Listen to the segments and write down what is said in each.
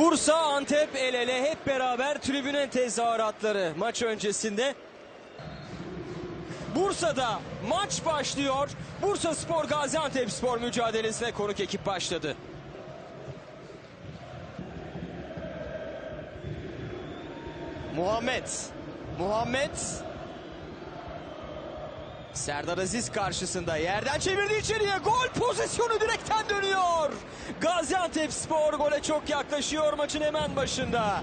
Bursa Antep el ele hep beraber tribüne tezahüratları maç öncesinde. Bursa'da maç başlıyor. Bursa Spor Gaziantep Spor mücadelesine konuk ekip başladı. Muhammed. Muhammed. Serdar Aziz karşısında yerden çevirdi içeriye. Gol pozisyonu direkten dönüyor. Gaziantep Spor gole çok yaklaşıyor maçın hemen başında.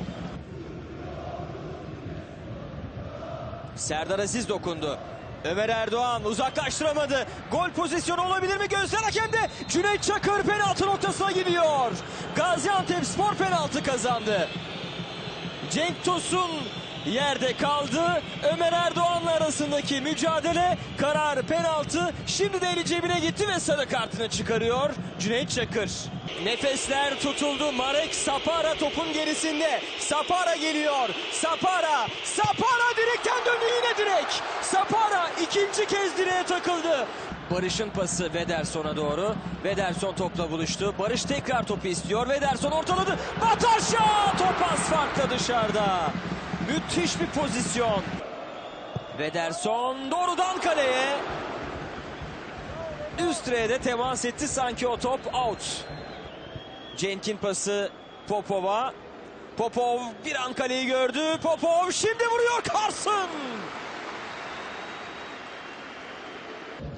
Serdar Aziz dokundu. Ömer Erdoğan uzaklaştıramadı. Gol pozisyonu olabilir mi? Gözler hakemde. Cüneyt Çakır penaltı noktasına gidiyor. Gaziantep Spor penaltı kazandı. Cenk Tosun yerde kaldı. Ömer Erdoğan'la arasındaki mücadele karar penaltı. Şimdi de eli cebine gitti ve sarı kartını çıkarıyor Cüneyt Çakır. Nefesler tutuldu. Marek Sapara topun gerisinde. Sapara geliyor. Sapara. Sapara direkten döndü yine direk. Sapara ikinci kez direğe takıldı. Barış'ın pası Vederson'a doğru. Vederson topla buluştu. Barış tekrar topu istiyor. Vederson ortaladı. Batarşa! Top az farkla dışarıda. Müthiş bir pozisyon. Vederson doğrudan kaleye. Üst de temas etti sanki o top out. Cenk'in pası Popov'a. Popov bir an kaleyi gördü. Popov şimdi vuruyor Carson.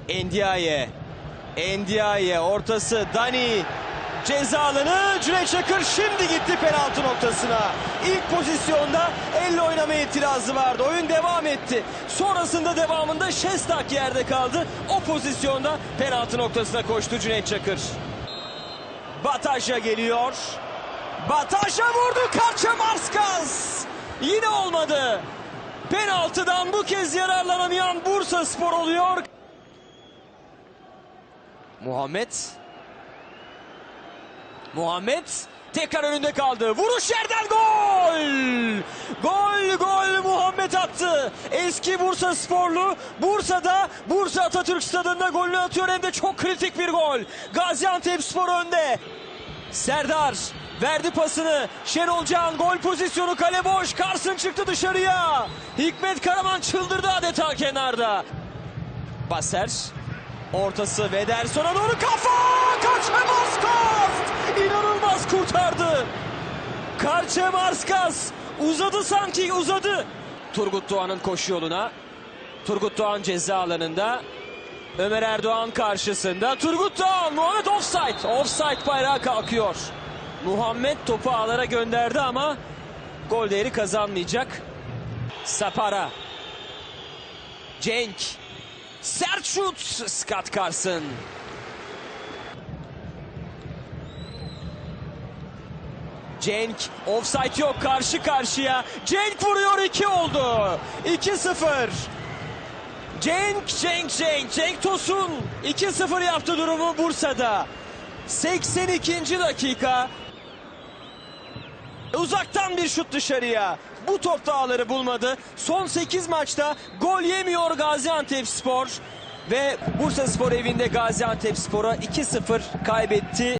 Endiaye. Endiaye ortası Dani. Ceza Cüneyt Çakır şimdi gitti penaltı noktasına. İlk pozisyonda elle oynama itirazı vardı. Oyun devam etti. Sonrasında devamında Şestak yerde kaldı. O pozisyonda penaltı noktasına koştu Cüneyt Çakır. Bataja geliyor. Bataja vurdu Kaçamarskas. Yine olmadı. Penaltıdan bu kez yararlanamayan Bursa Spor oluyor. Muhammed. Muhammed tekrar önünde kaldı. Vuruş yerden gol! Gol gol Muhammed attı. Eski Bursa sporlu Bursa'da Bursa Atatürk stadında golünü atıyor hem de çok kritik bir gol. Gaziantep Spor önde. Serdar verdi pasını. Şenol Can gol pozisyonu kale boş. Karsın çıktı dışarıya. Hikmet Karaman çıldırdı adeta kenarda. Baser ortası Vederson'a doğru kafa Kaçemarskas inanılmaz kurtardı. Kaçemarskas uzadı sanki uzadı. Turgut Doğan'ın koşu yoluna. Turgut Doğan ceza alanında. Ömer Erdoğan karşısında. Turgut Doğan Muhammed offside. Offside bayrağı kalkıyor. Muhammed topu ağlara gönderdi ama gol değeri kazanmayacak. Sapara Cenk. Sert şut. Scott Carson. Cenk offside yok karşı karşıya. Cenk vuruyor 2 oldu. 2-0. Cenk, Cenk, Cenk, Cenk Tosun 2-0 yaptı durumu Bursa'da. 82. dakika. Uzaktan bir şut dışarıya. Bu top da ağları bulmadı. Son 8 maçta gol yemiyor Gaziantep Spor. Ve Bursa Spor evinde Gaziantep Spor'a 2-0 kaybetti.